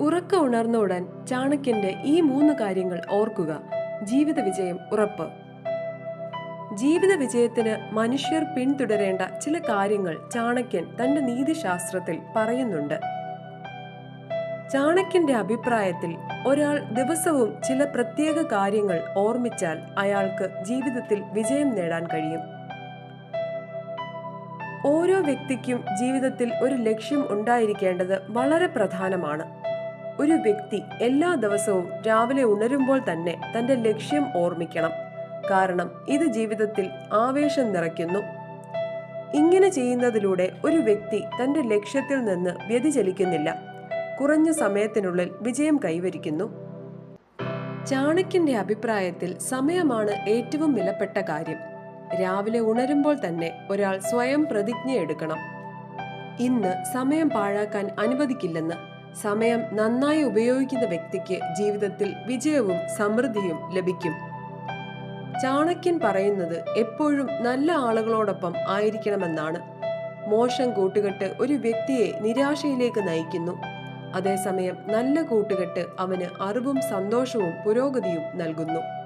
ഉറക്ക ഉണർന്ന ഉടൻ ചാണക്യന്റെ ഈ മൂന്ന് കാര്യങ്ങൾ ഓർക്കുക. ജീവിത വിജയം ഉറപ്പ്. ജീവിത വിജയത്തിന് മനുഷ്യർ പിന്തുടരേണ്ട ചില കാര്യങ്ങൾ ചാണക്യൻ തന്റെ നീതിശാസ്ത്രത്തിൽ പറയുന്നുണ്ട്. ചാണക്യന്റെ അഭിപ്രായത്തിൽ ഒരാൾ ദിവസവും ചില പ്രത്യേക കാര്യങ്ങൾ ഓർമ്മിച്ചാൽ അയാൾക്ക് ജീവിതത്തിൽ വിജയം നേടാൻ കഴിയും. ഓരോ വ്യക്തിക്കും ജീവിതത്തിൽ ഒരു ലക്ഷ്യം ഉണ്ടായിരിക്കേണ്ടത് വളരെ പ്രധാനമാണ്. ഒരു വ്യക്തി എല്ലാ ദിവസവും രാവിലെ ഉണരുമ്പോൾ തന്നെ തന്റെ ലക്ഷ്യം ഓർമ്മിക്കണം. കാരണം ഇത് ജീവിതത്തിൽ ആവേശം നിറയ്ക്കുന്നു. ഇങ്ങനെ ചെയ്യുന്നതിലൂടെ ഒരു വ്യക്തി തന്റെ ലക്ഷ്യത്തിൽ നിന്ന് വ്യതിചലിക്കുന്നില്ല. കുറഞ്ഞ സമയത്തിനുള്ളിൽ വിജയം കൈവരിക്കുന്നു. ചാണക്യന്റെ അഭിപ്രായത്തിൽ സമയമാണ് ഏറ്റവും വിലപ്പെട്ട കാര്യം. രാവിലെ ഉണരുമ്പോൾ തന്നെ ഒരാൾ സ്വയം പ്രതിജ്ഞ എടുക്കണം ഇന്ന് സമയം പാഴാക്കാൻ അനുവദിക്കില്ലെന്ന് സമയം നന്നായി ഉപയോഗിക്കുന്ന വ്യക്തിക്ക് ജീവിതത്തിൽ വിജയവും സമൃദ്ധിയും ലഭിക്കും. ചാണക്യൻ പറയുന്നത് എപ്പോഴും നല്ല ആളുകളോടൊപ്പം ആയിരിക്കണമെന്നാണ്. മോശം കൂട്ടുകെട്ട് ഒരു വ്യക്തിയെ നിരാശയിലേക്ക് നയിക്കുന്നു. അതേസമയം നല്ല കൂട്ടുകെട്ട് അവന് അറിവും സന്തോഷവും പുരോഗതിയും നൽകുന്നു.